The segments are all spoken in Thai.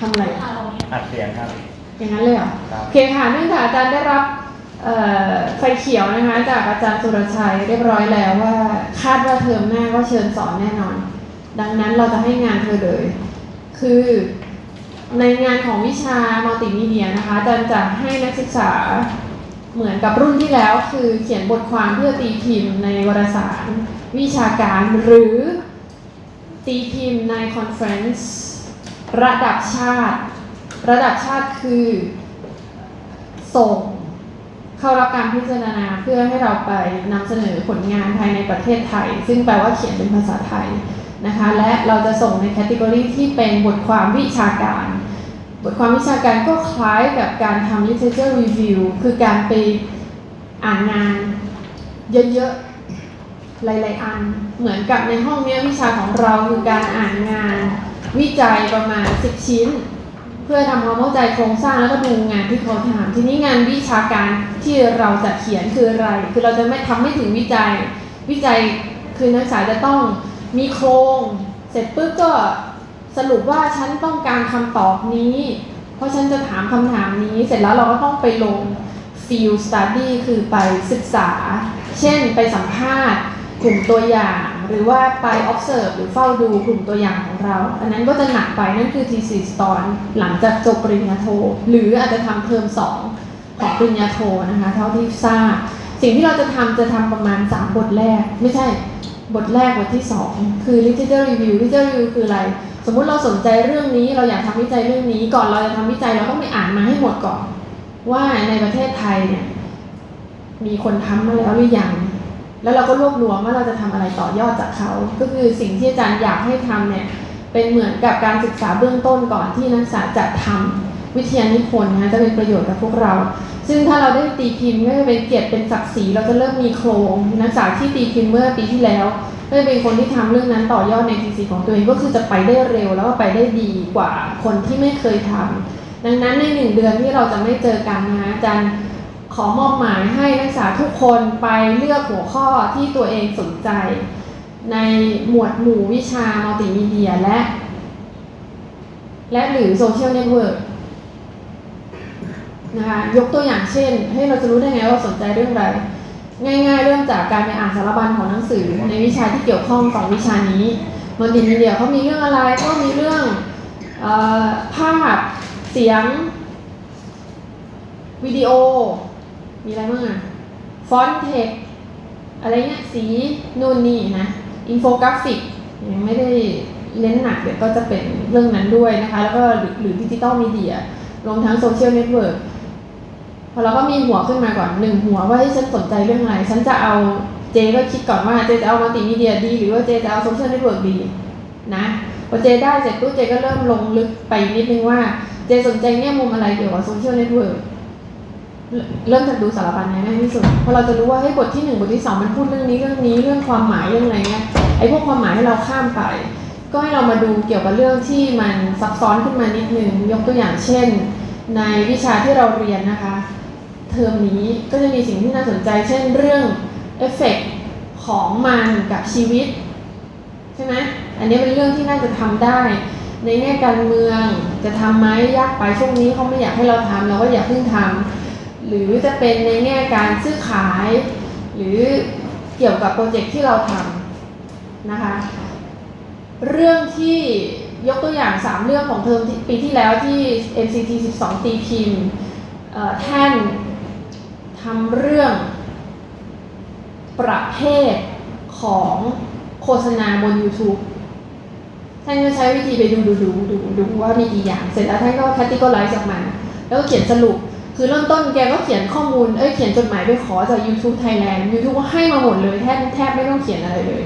ทำอะไร อัดเสียงครับ อย่างนั้นเลยเหรอครับ โอเคค่ะเนื่องจากอาจารย์ได้รับเอ่อไฟเขียวนะคะจากอาจารย์สุรชัยเรียบร้อยแล้วว่า คาดว่าเทอมหน้าก็เชิญสอนแน่นอน ดังนั้นเราจะให้งานเธอเลย คือในงานของวิชามัลติมีเดียนะคะอาจารย์จะให้นักศึกษาเหมือนกับรุ่นที่แล้วคือเขียนบทความเพื่อตีพิมพ์ในวารสารวิชาการหรือ ตีพิมพ์ในคอนเฟรนซ์ ระดับชาติ ระดับชาติคือ ส่ง เข้ารับการพิจารณาเพื่อให้เราไปนำเสนอผลงานภายในประเทศไทย ซึ่งแปลว่าเขียนเป็นภาษาไทยนะคะ และเราจะส่งในแคตตากรีที่เป็นบทความวิชาการ บทความวิชาการก็คล้ายกับการทำ literature review คือการไปอ่านงานเยอะๆ หลายๆ อัน เหมือนกับในห้องเนี้ยวิชาของเราคือการอ่านงาน วิจัยประมาณ 10 ชิ้น เพื่อทำความเข้าใจโครงสร้างแล้วก็ดูงานที่เขาทำทีนี้งานวิชาการที่เราจะเขียนคืออะไร คือเราจะไม่ทำไม่ถึงวิจัย วิจัยคือนักศึกษาจะต้องมีโครง เสร็จปุ๊บก็สรุปว่าฉันต้องการคำตอบนี้ เพราะฉันจะถามคำถามนี้ เสร็จแล้วเราก็ต้องไปลง field study คือไปศึกษา เช่นไปสัมภาษณ์กลุ่มตัวอย่าง หรือว่าไป observe หรือเฝ้าดูกลุ่มตัวอย่างของเรา อันนั้นก็จะหนักไปนั่นคือ thesis ตอนหลังจากจบปริญญาโท หรืออาจจะทำเทอมสองของปริญญาโทนะคะเท่าที่ทราบ สิ่งที่เราจะทำจะทำประมาณ 3 บทแรก ไม่ใช่บทแรกบทที่ 2 คือ literature review literature review คืออะไร สมมุติเราสนใจเรื่องนี้เราอยากทำวิจัยเรื่องนี้ก่อนเราจะทำวิจัยเราต้องไปอ่านมาให้หมดก่อน ว่าในประเทศไทยเนี่ยมีคนทำมาแล้วหรือยัง แล้วเราก็รวบรวมว่าเราจะทำอะไรต่อยอดจากเขา ก็คือสิ่งที่อาจารย์อยากให้ทำเนี่ยเป็นเหมือนกับการศึกษาเบื้องต้นก่อนที่นักศึกษาจะทำวิทยานิพนธ์นะจะเป็นประโยชน์กับพวกเรา ซึ่งถ้าเราได้ตีพิมพ์ก็จะเป็นเกียรติเป็นศักดิ์ศรีเราจะเริ่มมีโครงนักศึกษาที่ตีพิมพ์เมื่อปีที่แล้วก็จะเป็นคนที่ทำเรื่องนั้นต่อยอดในทีซีของตัวเองก็คือจะไปได้เร็วแล้วก็ไปได้ดีกว่าคนที่ไม่เคยทำดังนั้นในหนึ่งเดือนที่เราจะไม่เจอกันนะคะอาจารย์ ขอมอบหมายให้นักศึกษาทุกคนไปเลือกหัวข้อที่ตัวเองสนใจ ในหมวดหมู่วิชามัลติมีเดียและ และหรือโซเชียลเน็ตเวิร์กนะคะยกตัวอย่างเช่น ให้เราจะรู้ได้ไงว่าสนใจเรื่องอะไร ง่ายๆ เริ่มจากการไปอ่านสารบัญของหนังสือ ในวิชาที่เกี่ยวข้องกับวิชานี้มัลติมีเดียเขามีเรื่องอะไรก็มีเรื่องออภาพเสียง วิดีโอ มีอะไรบ้างอะ ฟอนต์เทคอะไรเงี้ยสีนู่นนี่นะอินโฟกราฟิกยังไม่ได้เน้นหนักเดี๋ยวก็จะเป็นเรื่องนั้นด้วยนะคะ แล้วก็หรือดิจิตอลมีเดียรวมทั้งโซเชียลเน็ตเวิร์กพอเราก็มีหัวขึ้นมาก่อนหนึ่งหัวว่าให้ฉันสนใจเรื่องอะไร ฉันจะเอาเจก็คิดก่อนว่าเจจะเอามัลติมีเดียดี หรือว่าเจจะเอาโซเชียลเน็ตเวิร์กดีนะพอเจได้เสร็จปุ๊บเจก็เริ่มลงลึกไปนิดนึงว่า เจสนใจแง่ยมุมอะไรเกี่ยวกับโซเชียลเน็ตเวิร์ก เริ่มจากดูสารบัญเนี่ยง่ายที่สุดเพราะเราจะรู้ว่าให้บทที่หนึ่งบทที่สองมันพูดเรื่องนี้เรื่องนี้เรื่องความหมายเรื่องอะไรเงี้ยไอ้พวกความหมายให้เราข้ามไป ก็ให้เรามาดูเกี่ยวกับเรื่องที่มันซับซ้อนขึ้นมานิดนึงยกตัวอย่างเช่น ในวิชาที่เราเรียนนะคะ เทอมนี้ก็จะมีสิ่งที่น่าสนใจ เช่นเรื่องเอฟเฟกต์ของมันกับชีวิตใช่ไหมอันนี้เป็นเรื่องที่น่าจะทำได้ ในแง่การเมืองจะทำไหมยากไปช่วงนี้เขาไม่อยากให้เราทำเราก็อย่าเพิ่งทำ หรือจะเป็นในแง่การซื้อขาย หรือเกี่ยวกับโปรเจกต์ที่เราทำนะคะ เรื่องที่ยกตัวอย่าง 3 เรื่องของเทอมปีที่แล้วที่ NCT 12 ตีพิมพ์เอ่อแท่นทำเรื่องประเภทของโฆษณาบน YouTube ท่านก็ใช้วิธีไปดูดูดูดูดูว่ามีกี่อย่าง เสร็จแล้วท่านก็ categorize ออกมา แล้วก็เขียนสรุป คือเริ่มต้นแกก็เขียนข้อมูล เอ้ยเขียนจดหมายไปขอจาก YouTube Thailand YouTube ก็ให้มาหมดเลยแทบแทบไม่ต้องเขียนอะไรเลย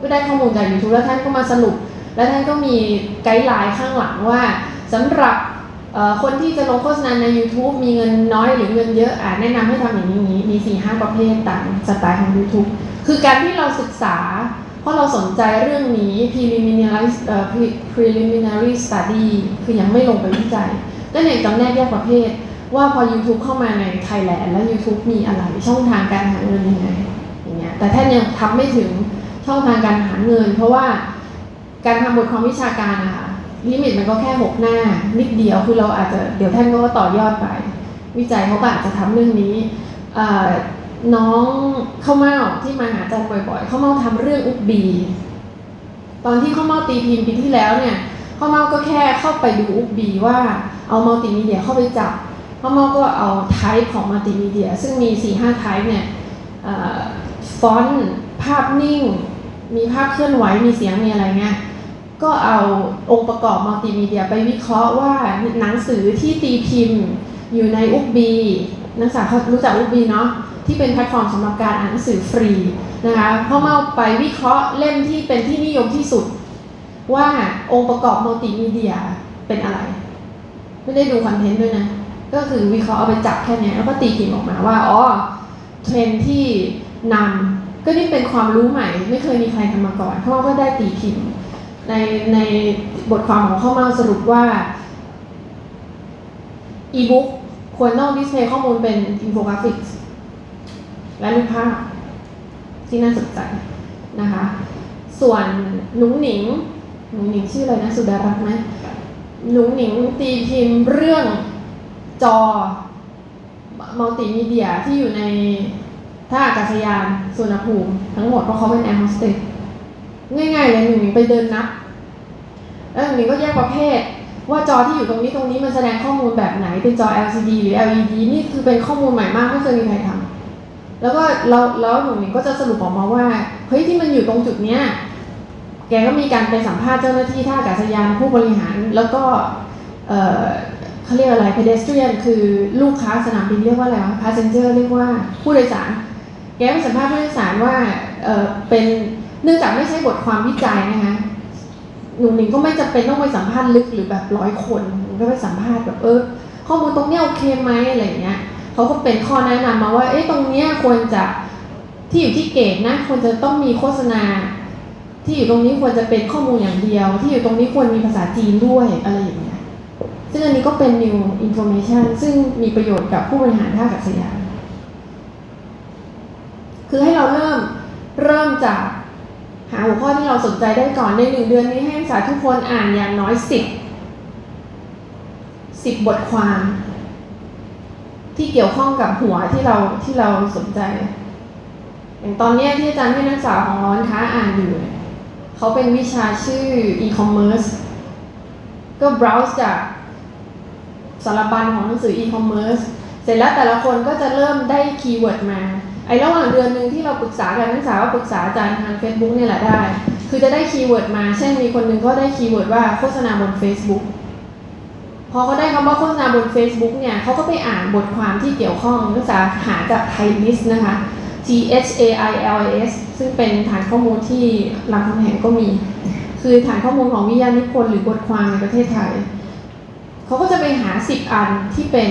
ก็ได้ข้อมูลจาก YouTube แล้วท่านก็มาสรุป แล้วท่านก็มีไกด์ไลน์ข้างหลังว่าสำหรับคนที่จะลงโฆษณาใน YouTube มีเงินน้อยหรือเงินเยอะอ่าแนะนำให้ทำอย่างนี้นี้มี4ี่ห้าประเภทตามสไตล์ของ YouTube คือการที่เราศึกษา เพราะเราสนใจเรื่องนี้ preliminary preliminary study คือยังไม่ลงไปวิจัยก็เนี่ยจำแนกแยกประเภท ว่าพอ YouTube เข้ามาในไทยแลนด์แล้ว YouTube มีอะไรช่องทางการหาเงินยังไงอย่างเงี้ยแต่แท่านยังทำไม่ถึงช่องทางการหาเงิน เพราะว่าการทำบทความวิชาการนะคะลิมิตมันก็แค่หกหน้า นิดเดียวคือเราอาจจะเดี๋ยวท่านก็ต่อยอดไป วิจัยเขาก็อาจจะทำเรื่องนี้น้องข้าวเม่าที่มาหาอาจารย์บ่อยๆข้าวเม่าทำเรื่องอุบบีตอนที่ข้าวเม่าตีพิมพ์ปีที่แล้วเนี่ยข้าวเม่าก็แค่เข้าไปดูอุบบีว่าเอามัลติมีเดียเข้าไปจับ ข้าวเม่ก็เอาไทป์ของมัลติมีเดีย ซึ่งมี4ี่ห้าไทป์เนี่ยอฟอนต์ภาพนิ่ง มีภาพเคลื่อนไหวมีเสียงมีอะไรเงี้ยก็เอาองค์ประกอบมัลติมีเดียไปวิเคราะห์ว่าหนังสือที่ตีพิมพ์อยู่ในอุบบีนักศึกษาเขารู้จักอุบบีเนาะที่เป็นแพลตฟอร์มสำหรับการอ่านหนังสือฟรีนะคะเข้ามาไปวิเคราะห์เล่มที่เป็นที่นิยมที่สุด ว่าองค์ประกอบมัลติมีเดียเป็นอะไร ไม่ได้ดูคอนเทนต์ด้วยนะ ก็คือวิเคราะห์เอาไปจับแค่นี้แล้วก็ตีพิมพ์ออกมาว่าอ๋อเทรนที่นำก็นี่เป็นความรู้ใหม่ ไม่เคยมีใครทำมาก่อนเพราะว่าก็ได้ตีพิมพ์ ในในบทความของข้อมาสรุปว่าอีบุ๊กควรต้องดิสเพย์ข้อมูลเป็นอินโฟกราฟิกและรูปภาพที่น่าสนใจนะคะ ส่วนหนุ่งหนิงหนุ่งหนิงชื่ออะไรนะ สุดารัตน์ไหมหนุ่งหนิงตีพิมพ์เรื่อง จอมัลติมีเดียที่อยู่ในท่าอากาศยานสุวรรณภูมิทั้งหมดเพราะเขาเป็นแอร์โฮสเตสง่ายๆเลยหนึ่งไปเดินนับแล้วหนึ่งก็แยกประเภท ว่าจอที่อยู่ตรงนี้ตรงนี้มันแสดงข้อมูลแบบไหนเป็นจอ LCD หรือ LED นี่คือเป็นข้อมูลใหม่มากไม่เคยมีใครทำแล้วก็เราแล้วหนูก็จะสรุปออกมาว่าเฮ้ยที่มันอยู่ตรงจุดเนี้ยแกก็มีการไปสัมภาษณ์เจ้าหน้าที่ท่าอากาศยานผู้บริหาร แล้วก็ เขาเรียกอะไร pedestrian คือลูกค้าสนามบินเรียกว่าอะไรวะ passenger เรียกว่าผู้โดยสาร แกไปสัมภาษณ์ผู้โดยสารว่าเออเป็นเนื่องจากไม่ใช่บทความวิจัยนะคะหนูหนิงก็ไม่จำเป็นต้องไปสัมภาษณ์ลึกหรือแบบร้อยคนก็ไปสัมภาษณ์แบบเออข้อมูลตรงเนี้ยโอเคไหมอะไรอย่างเงี้ยเขาก็เป็นข้อแนะนำมาว่าเอ๊ะตรงเนี้ยควรจะที่อยู่ที่เกตนะควรจะต้องมีโฆษณา ที่อยู่ตรงนี้ควรจะเป็นข้อมูลอย่างเดียว ที่อยู่ตรงนี้ควรมีภาษาจีนด้วยอะไรอย่างเงี้ย ซึ่งอันนี้ก็เป็น new information ซึ่งมีประโยชน์กับผู้บริหารท่าอากาศยาน คือให้เราเริ่มเริ่มจากหาหัวข้อที่เราสนใจได้ก่อนในหนึ่งเดือนนี้ให้นักศึกษาทุกคนอ่านอย่างน้อยสิบสิบบทความ ที่เกี่ยวข้องกับหัวที่เราที่เราสนใจ อย่างตอนนี้ที่อาจารย์ให้นักศึกษาของร้อนค้าอ่านอยู่ เขาเป็นวิชาชื่อ e-commerce ก็ browse จาก สารบัญของหนังสือ e-commerce เสร็จแล้วแต่ละคนก็จะเริ่มได้คีย์เวิร์ดมาไอ้ระหว่างเดือนหนึ่งที่เราปรึกษากันนักศึกษาก็ปรึกษาอาจารย์ทาง Facebook เนี่ยแหละได้ คือจะได้คีย์เวิร์ดมา เช่นมีคนหนึ่งก็ได้คีย์เวิร์ดว่าโฆษณาบน Facebook พอเขาได้คำว่าโฆษณาบน Facebook เนี่ยเขาก็ไปอ่านบทความที่เกี่ยวข้องนักศึกษาหาจากไทยลิสนะคะ T H A I L S ซึ่งเป็นฐานข้อมูลที่รามคำแหงก็มี คือฐานข้อมูลของวิทยานิพนธ์หรือบทความในประเทศไทย เขาก็จะไปหา 10 อันที่เป็น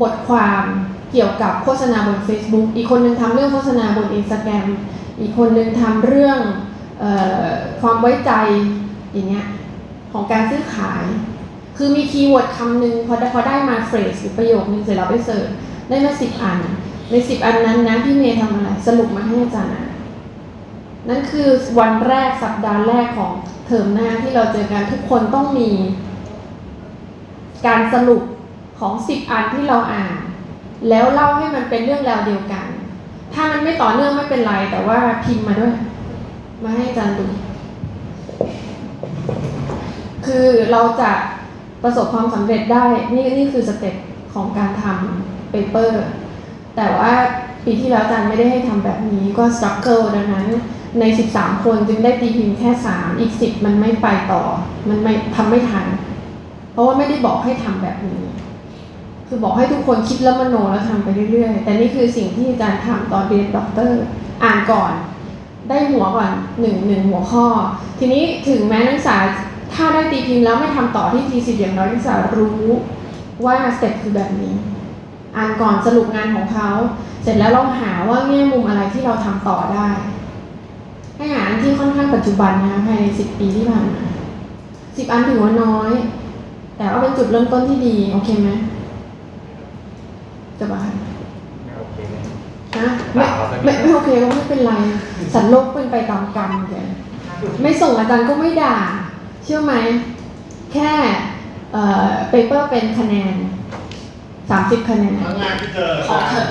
บทความเกี่ยวกับโฆษณาบน Facebook อีกคนนึงทำเรื่องโฆษณาบน Instagram อีกคนนึงทำเรื่องออความไว้ใจอย่างเงี้ยของการซื้อขาย คือมีคีย์เวิร์ดคำหนึ่งพอได้พอได้มาเฟรสหรือประโยคนึงเสร็จแล้วไปเสิร์ชได้มาสิบอัน ในสิบอันนั้นนะพี่เมย์ทำอะไร สรุปมาให้อาจารย์อ่านนั่นคือวันแรกสัปดาห์แรกของเทอมหน้าที่เราเจอกันทุกคนต้องมี การสรุปของสิบอันที่เราอ่าน แล้วเล่าให้มันเป็นเรื่องราวเดียวกัน ถ้ามันไม่ต่อเนื่องไม่เป็นไร แต่ว่าพิมพ์มาด้วย มาให้อาจารย์ดู คือเราจะประสบความสำเร็จได้ นี่นี่คือสเต็ปของการทำเปเปอร์ แต่ว่าปีที่แล้วอาจารย์ไม่ได้ให้ทำแบบนี้ก็สตรัคเกิลดังนั้นใน 13 คนจึงได้ตีพิมพ์แค่ 3 อีก 10 มันไม่ไปต่อ มันไม่ทำไม่ทัน เพราะว่าไม่ได้บอกให้ทำแบบนี้ คือบอกให้ทุกคนคิดแล้วมโนแล้วทำไปเรื่อยๆ แต่นี่คือสิ่งที่อาจารย์ทำตอนเรียนด็อกเตอร์ อ่านก่อน ได้หัวก่อนหนึ่งหนึ่งหัวข้อ ทีนี้ถึงแม้นักศึกษาถ้าได้ตีพิมพ์แล้วไม่ทำต่อที่ทีสิอย่างน้อยนักศึกษารู้ว่าสเต็ปคือแบบนี้ อ่านก่อนสรุปงานของเขา เสร็จแล้วเราหาว่าแง่มุมอะไรที่เราทำต่อได้ ให้หานที่ค่อนข้างปัจจุบันนะคะภายในสิบปีที่ผ่านมาสิบอันถือว่าน้อย แต่ว่าเป็นจุดเริ่มต้นที่ดี โอเคไหมจะบ้าไม่โอเคเลยฮะไม่ไม่ไม่โอเคก็ไม่เป็นไร สัตว์โลกเป็นไปตามกรรมแกไม่ส่งอาจารย์ก็ไม่ด่า เชื่อไหม แค่เอ่อเปเปอร์เป็นคะแนน30คะแนนครั้งแรกที่เจอขอเถอะ